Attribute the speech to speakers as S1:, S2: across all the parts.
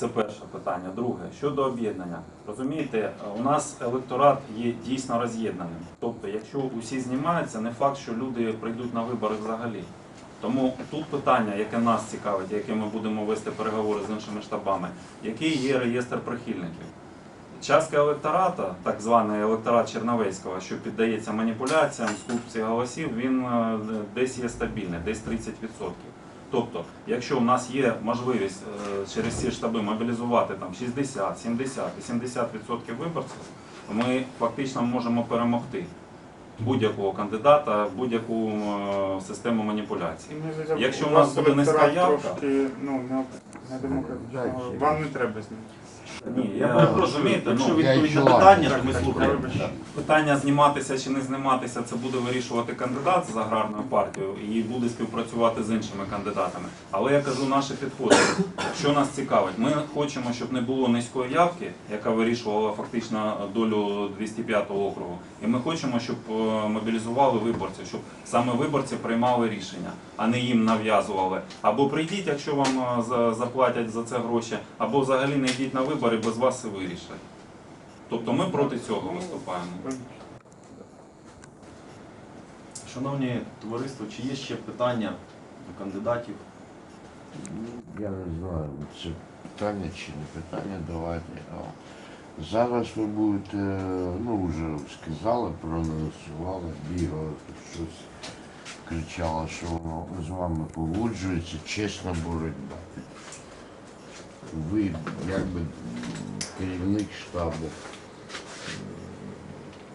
S1: Це перше питання. Друге, щодо об'єднання. Розумієте, у нас електорат є дійсно роз'єднаним. Тобто, якщо усі знімаються, не факт, що люди прийдуть на вибори взагалі. Тому тут питання, яке нас цікавить, яке ми будемо вести переговори з іншими штабами, який є реєстр прихильників. Частка електората, так званий електорат Черновецького, що піддається маніпуляціям, скупці голосів, він е, десь є стабільний, десь 30%. Тобто, якщо у нас є можливість е, через ці штаби мобілізувати там 60, 70, 80% виборців, ми фактично можемо перемогти будь-якого кандидата, будь-яку е, систему маніпуляцій. Якщо у нас буде низька явка-
S2: трошки, ну, не, не демократично, вам не треба з ним.
S1: Ні, я розумієте,
S3: Якщо
S1: ну,
S3: відповідь на питання, то ми слухаємо.
S1: Питання зніматися чи не зніматися, це буде вирішувати кандидат з аграрною партією і буде співпрацювати з іншими кандидатами. Але я кажу наші підходи. Що нас цікавить? Ми хочемо, щоб не було низької явки, яка вирішувала фактично долю 205 округу. І ми хочемо, щоб е, мобілізували виборців, щоб саме виборці приймали рішення, а не їм нав'язували. Або прийдіть, якщо вам е, заплатять за це гроші, або взагалі не йдіть на вибори, без вас і вирішать. Тобто ми проти цього виступаємо.
S3: Шановні товариство, чи є ще питання до кандидатів?
S4: Я не знаю, це питання чи не питання, давайте. Зараз ви будете, ну вже сказали, проанонсували, бігали, тут щось кричало, що воно з вами погоджується, чесна боротьба. Ви, якби керівник штабу,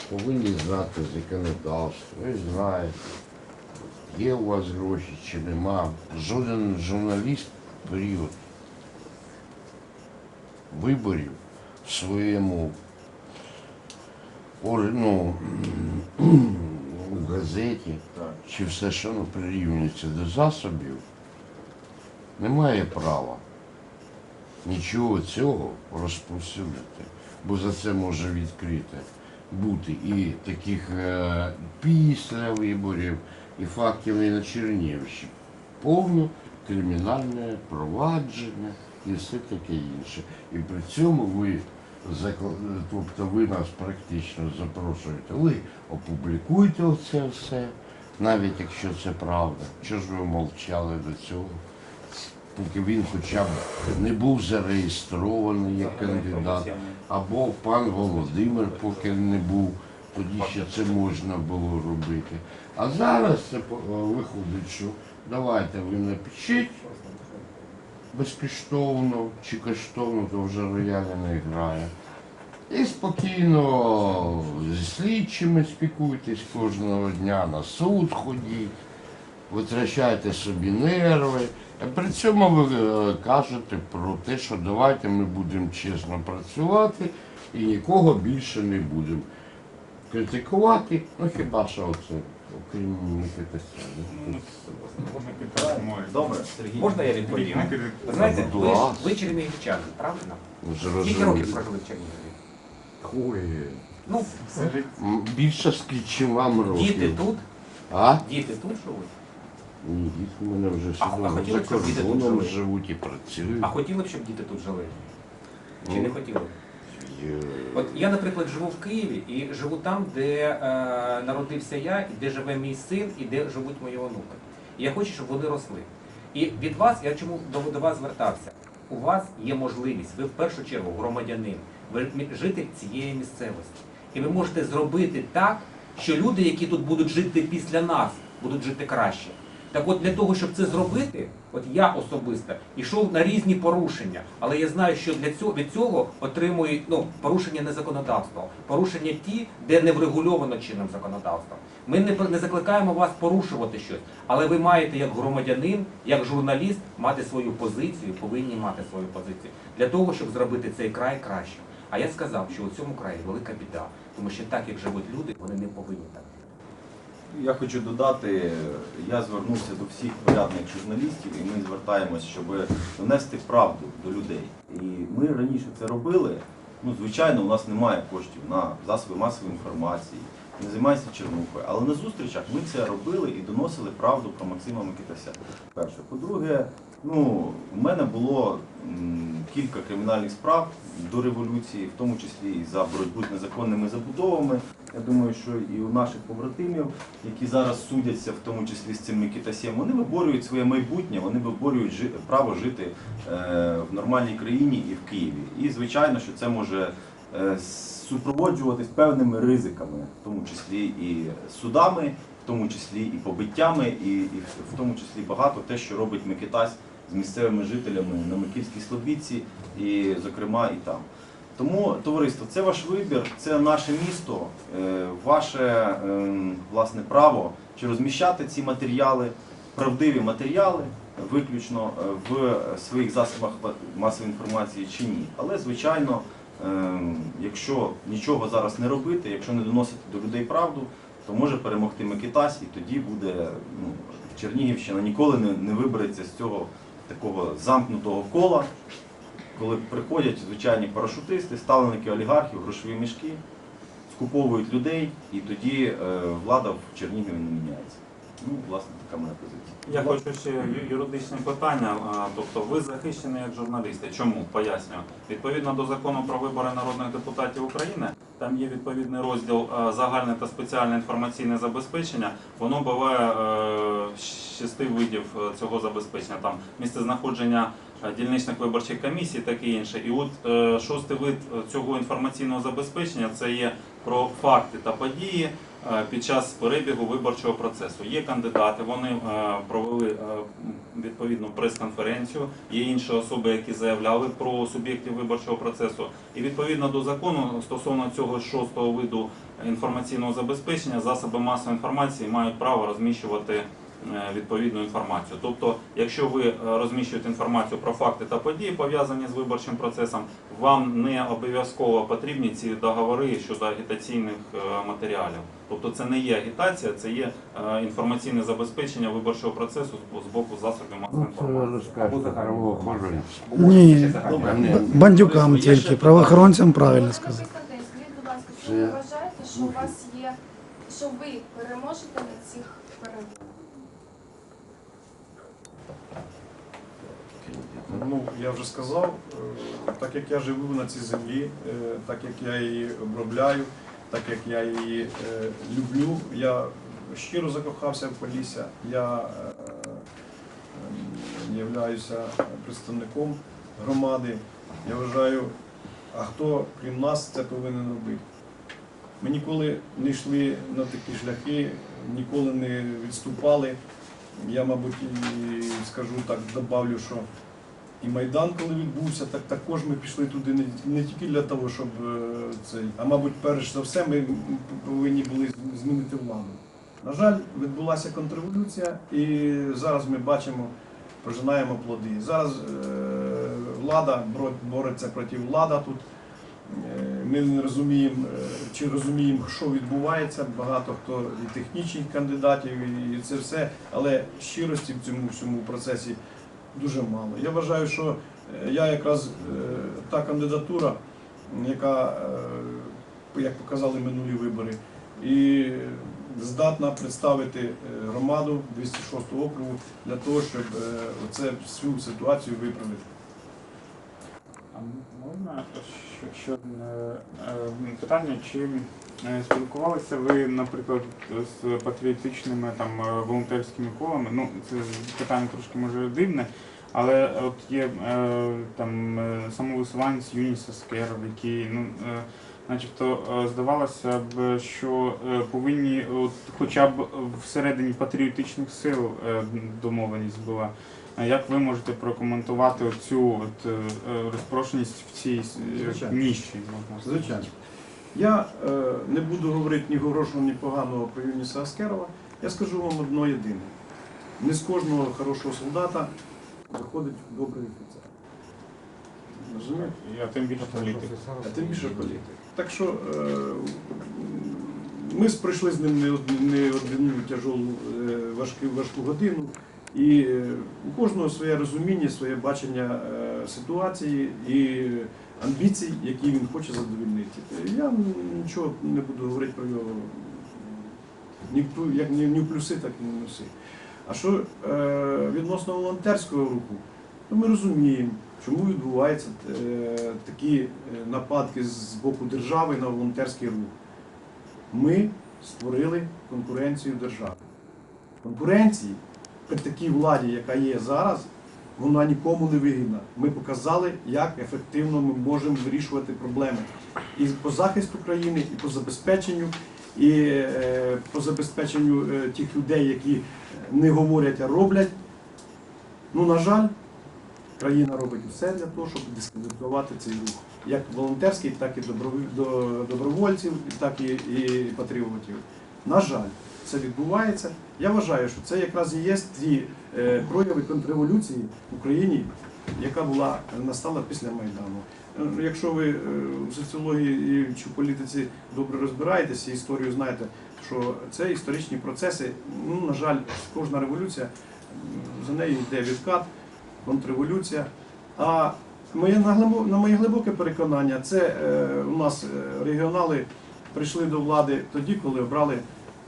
S4: повинні знати законодавство, ви знаєте, є у вас гроші чи нема. Жоден журналіст в період виборів в своєму ну, газеті чи все, що ну, прирівнюється до засобів, не має права нічого цього розповсюдити, бо за це може відкрити бути і таких е, після виборів, і фактів і на Чернігівщині. Повне кримінальне провадження і все таке інше. І при цьому ви тобто ви нас практично запрошуєте, ви опублікуєте оце все, навіть якщо це правда. Чого ж ви мовчали до цього? Поки він хоча б не був зареєстрований як кандидат, або пан Володимир, поки не був, тоді ще це можна було робити. А зараз це е, виходить, що давайте ви напишіть безкоштовно чи коштовно, то вже роялі не грає. І спокійно зі слідчими спікуйтесь кожного дня, на суд ходіть, витрачайте собі нерви. При цьому ви е, кажете про те, що давайте ми будемо чесно працювати і нікого більше не будемо критикувати. Ну хіба що оце, окрім Микита Сяна.
S3: Добре, Сергій.
S5: Можна я відповім? Ви знаєте, ви, ж- ви чернігівчани, правильно? Скільки років прожили в Чернігові?
S4: Ой,
S5: Ну,
S4: м, більше скільки вам років.
S5: діти тут,
S4: А?
S5: діти тут живуть.
S4: Ні, діти в мене вже
S5: А- а
S4: сюди за
S5: хотіли б, щоб діти тут
S4: кордоном
S5: жили?
S4: живуть і працюють.
S5: А хотіли б, щоб діти тут жили? Чи
S4: Ну.
S5: не хотіли? б?
S4: Є-
S5: От я, наприклад, живу в Києві і живу там, де е, народився я, і де живе мій син, і де живуть мої онуки. І я хочу, щоб вони росли. І від вас, я чому до, до вас звертався? У вас є можливість, ви в першу чергу громадянин, ви мі- житель цієї місцевості. І ви можете зробити так, що люди, які тут будуть жити після нас, будуть жити краще. Так от для того, щоб це зробити, от я особисто йшов на різні порушення, але я знаю, що для цього від цього отримують ну порушення не законодавства, порушення ті, де не врегульовано чинним законодавством. Ми не, не закликаємо вас порушувати щось, але ви маєте як громадянин, як журналіст мати свою позицію, повинні мати свою позицію для того, щоб зробити цей край кращим. А я сказав, що у цьому краї велика біда, тому що так як живуть люди, вони не повинні так.
S3: Я хочу додати, я звернувся до всіх порядних журналістів, і ми звертаємось, щоб донести правду до людей. І ми раніше це робили. Ну, звичайно, у нас немає коштів на засоби масової інформації, не займається Чернухою. Але на зустрічах ми це робили і доносили правду про Максима Микитася. Перше. По-друге, Ну, у мене було кілька кримінальних справ до революції, в тому числі і за боротьбу з незаконними забудовами. Я думаю, що і у наших побратимів, які зараз судяться, в тому числі з цим Микитасєм, вони виборюють своє майбутнє, вони виборюють право жити е, в нормальній країні і в Києві. І звичайно, що це може е, супроводжуватись певними ризиками, в тому числі і судами, в тому числі і побиттями, і, в тому числі багато те, що робить Микитась з місцевими жителями на Микільській Слобідці, і, зокрема, і там. Тому, товариство, це ваш вибір, це наше місто, е, ваше ем, власне право чи розміщати ці матеріали, правдиві матеріали, виключно е, в своїх засобах масової інформації чи ні. Але, звичайно, ем, якщо нічого зараз не робити, якщо не доносити до людей правду, то може перемогти Микитась, і тоді буде ну, Чернігівщина ніколи не, не вибереться з цього такого замкнутого кола, коли приходять звичайні парашутисти, ставленики олігархів, грошові мішки, скуповують людей, і тоді е, влада в Чернігові не міняється. Ну, власне, така моя позиція.
S1: Я хочу ще юридичне питання. Тобто ви захищені як журналісти. Чому? Пояснюю. Відповідно до закону про вибори народних депутатів України, там є відповідний розділ загальне та спеціальне інформаційне забезпечення. Воно буває е, шести видів е, цього забезпечення. Там місцезнаходження е, дільничних виборчих комісій, таке інше. І от шостий вид цього інформаційного забезпечення це є про факти та події під час перебігу виборчого процесу. Є кандидати, вони е, провели е, відповідну прес-конференцію, є інші особи, які заявляли про суб'єктів виборчого процесу. І відповідно до закону стосовно цього шостого виду інформаційного забезпечення, засоби масової інформації мають право розміщувати е, відповідну інформацію. Тобто, якщо ви е, розміщуєте інформацію про факти та події, пов'язані з виборчим процесом, вам не обов'язково потрібні ці договори щодо агітаційних е, матеріалів. Тобто це не є агітація, це є е, інформаційне забезпечення виборчого процесу з- боку засобів масової
S4: Ну,
S1: інформації.
S6: Ні. Бандюкам тільки, правоохоронцям правильно сказати.
S7: Скажіть, будь ласка, чи ви вважаєте, що у вас є, що ви переможете на цих перемогах?
S8: Ну, я вже сказав, е, так як я живу на цій землі, е, так як я її обробляю, так як я її е, люблю, я щиро закохався в Полісся, я ем, являюся представником громади. Я вважаю, а хто крім нас це повинен робити? Ми ніколи не йшли на такі шляхи, ніколи не відступали. Я, мабуть, і скажу так, добавлю, що і Майдан, коли відбувся, так також ми пішли туди не, не тільки для того, щоб е, цей, а мабуть, перш за все, ми повинні були змінити владу. На жаль, відбулася контрреволюція, і зараз ми бачимо, пожинаємо плоди. Зараз е, влада бореться проти влада тут. Е, Ми не розуміємо, е, чи розуміємо, що відбувається. Багато хто і технічних кандидатів, і це все, але щирості в цьому всьому процесі дуже мало. Я вважаю, що е, я якраз е, та кандидатура, яка, е, як показали минулі вибори, і здатна представити громаду 206 округу для того, щоб оце всю ситуацію виправити.
S2: А можна ще, одне питання? Чи спілкувалися ви, наприклад, з патріотичними там е, волонтерськими колами? Ну, це питання трошки може дивне, але от є е, там е, самовисуванець Юніс Аскеров, який ну. е, Начебто е, здавалося б, що е, повинні от, хоча б всередині патріотичних сил е, домовленість була. А Як ви можете прокоментувати цю от, е, е, розпрошеність в цій е,
S8: Звичайно.
S2: ніші? можна?
S8: Звичайно. Я е, не буду говорити ні хорошого, ні поганого про Юніса Аскерова. Я скажу вам одно єдине. Не з кожного хорошого солдата виходить добрий офіцер. Розумієте?
S2: Я тим більше політик.
S8: А тим більше політик. Так що е, ми ж пройшли з ним не од- не одну тяжолу е, важку, важку годину. І е, у кожного своє розуміння, своє бачення е, ситуації і амбіцій, які він хоче задовільнити. Я нічого не буду говорити про його як ні, в плюси, так і в мінуси. А що е, відносно волонтерського руху, то ми розуміємо, чому відбуваються е, такі е, нападки з боку держави на волонтерський рух. Ми створили конкуренцію держави. Конкуренції при такій владі, яка є зараз, вона нікому не вигідна. Ми показали, як ефективно ми можемо вирішувати проблеми і по захисту країни, і по забезпеченню, і е, по забезпеченню е, тих людей, які не говорять, а роблять. Ну, на жаль, країна робить все для того, щоб дискредитувати цей рух. Як волонтерський, так і добровольців, так і, і патріотів. На жаль, це відбувається. Я вважаю, що це якраз і є ті е, прояви контрреволюції в Україні, яка була настала після Майдану. Е, Якщо ви е, в соціології чи в політиці добре розбираєтеся, історію знаєте, що це історичні процеси. Ну, на жаль, кожна революція за нею йде відкат, контрреволюція. А моє на моє глибоке переконання, це е, у нас е, регіонали прийшли до влади тоді, коли обрали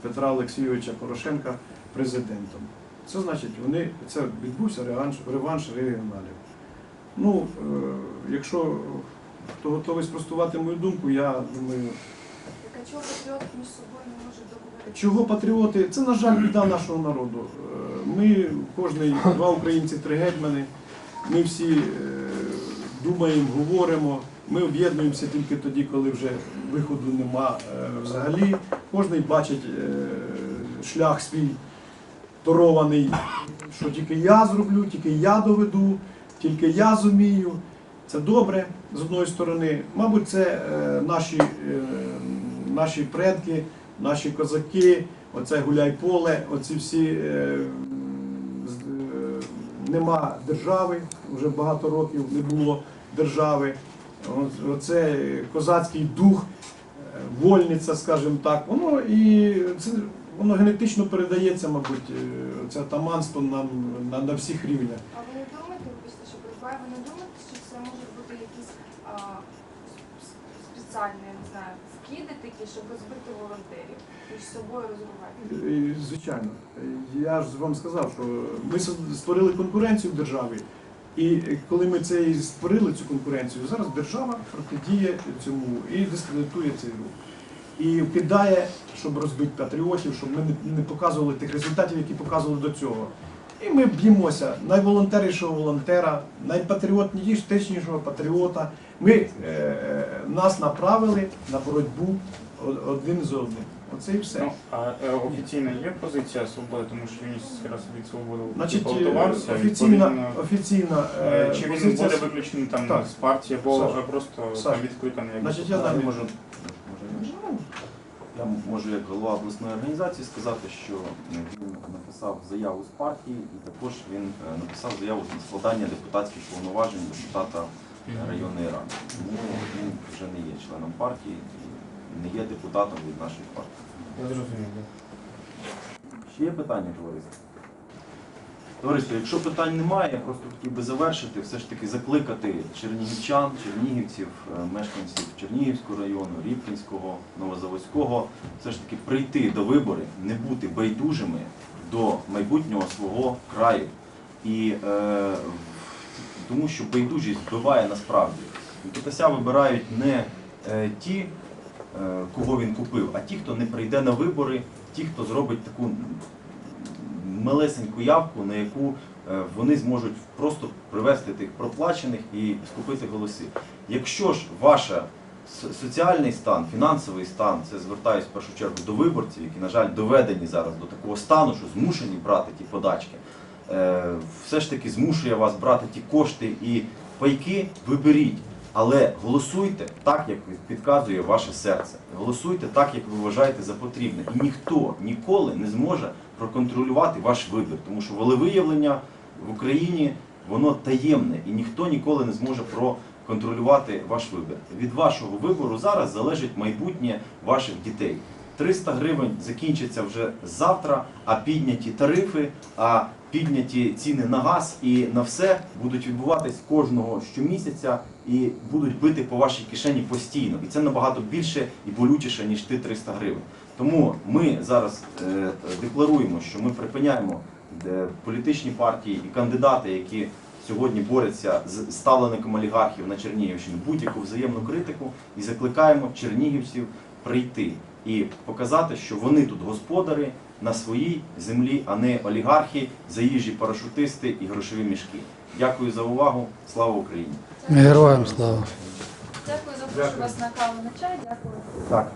S8: Петра Олексійовича Порошенка президентом. Це значить, вони це відбувся реванш, реванш регіоналів. Ну, е, якщо хто готовий спростувати мою думку, я думаю,
S7: Так а чого патріоти між собою не можуть договоритися?
S8: чого патріоти? Це, на жаль, біда нашого народу. Е, Ми, кожний, два українці, три гетьмани, ми всі е, думаємо, говоримо. Ми об'єднуємося тільки тоді, коли вже виходу нема е, взагалі. Кожний бачить е, шлях свій торований, що тільки я зроблю, тільки я доведу, тільки я зумію. Це добре з одної сторони. Мабуть, це е, наші, наші предки, наші козаки, оце гуляй поле, оці всі нема держави, вже багато років не було держави. Оце козацький дух, е, вольниця, скажімо так, воно і це воно генетично передається, мабуть, е, це атаманство нам на, на всіх рівнях.
S7: А ви не думаєте, вибачте, що перебуває, ви не думаєте, що це можуть бути якісь а, спеціальні, не знаю, скиди такі, щоб розбити волонтерів, між собою розрубати?
S8: Е, Звичайно, я ж вам сказав, що ми створили конкуренцію в державі. І коли ми це створили цю конкуренцію, зараз держава протидіє цьому і дискредитує цей рух. І кидає, щоб розбити патріотів, щоб ми не, не показували тих результатів, які показували до цього. І ми б'ємося найволонтерішого волонтера, найпатріотнішого патріота. Ми, е, е, нас направили на боротьбу один з одним. Оце і все.
S2: Ну, а е, офіційна є позиція свободи, тому що Юніс якраз від свободи
S8: Значить, е,
S2: балотувався.
S8: офіційна,
S2: відповідно,
S8: офіційна
S2: е,
S8: е,
S2: Чи він
S8: позиція.
S2: буде виключений там
S8: Так.
S2: з партії, або
S8: Саш.
S2: е, просто
S8: Саш.
S2: там відкликаний як
S8: Значить, я дам-
S3: можу, Я можу як голова обласної організації сказати, що він написав заяву з партії і також він е, написав заяву на складання депутатських повноважень депутата районної ради. Тому він вже не є членом партії не є депутатом від нашої партії.
S2: Я зрозумів.
S3: Ще є питання, товариство? Товариство, якщо питань немає, я просто хотів би завершити, все ж таки закликати чернігівчан, чернігівців, е, мешканців Чернігівського району, Рівкінського, Новозаводського, все ж таки прийти до виборів, не бути байдужими до майбутнього свого краю. І е, тому що байдужість вбиває насправді. Петася вибирають не е, ті, кого він купив, а ті, хто не прийде на вибори, ті, хто зробить таку малесеньку явку, на яку е, вони зможуть просто привести тих проплачених і скупити голоси. Якщо ж ваш соціальний стан, фінансовий стан, це звертаюсь в першу чергу до виборців, які, на жаль, доведені зараз до такого стану, що змушені брати ті подачки, е, все ж таки змушує вас брати ті кошти і пайки, виберіть. Але голосуйте так, як підказує ваше серце. Голосуйте так, як ви вважаєте за потрібне. І ніхто ніколи не зможе проконтролювати ваш вибір, тому що волевиявлення в Україні воно таємне, і ніхто ніколи не зможе проконтролювати ваш вибір. Від вашого вибору зараз залежить майбутнє ваших дітей. 300 гривень закінчиться вже завтра, а підняті тарифи, а підняті ціни на газ і на все будуть відбуватись кожного щомісяця і будуть бити по вашій кишені постійно. І це набагато більше і болючіше, ніж ти 300 гривень. Тому ми зараз е, декларуємо, що ми припиняємо е, політичні партії і кандидати, які сьогодні борються з ставленником олігархів на Чернігівщині, будь-яку взаємну критику і закликаємо чернігівців прийти і показати, що вони тут господарі на своїй землі, а не олігархи, заїжджі парашутисти і грошові мішки. Дякую за увагу. Слава Україні!
S6: Героям слава.
S7: Дякую, запрошую вас на каву на чай. Дякую.
S3: Так.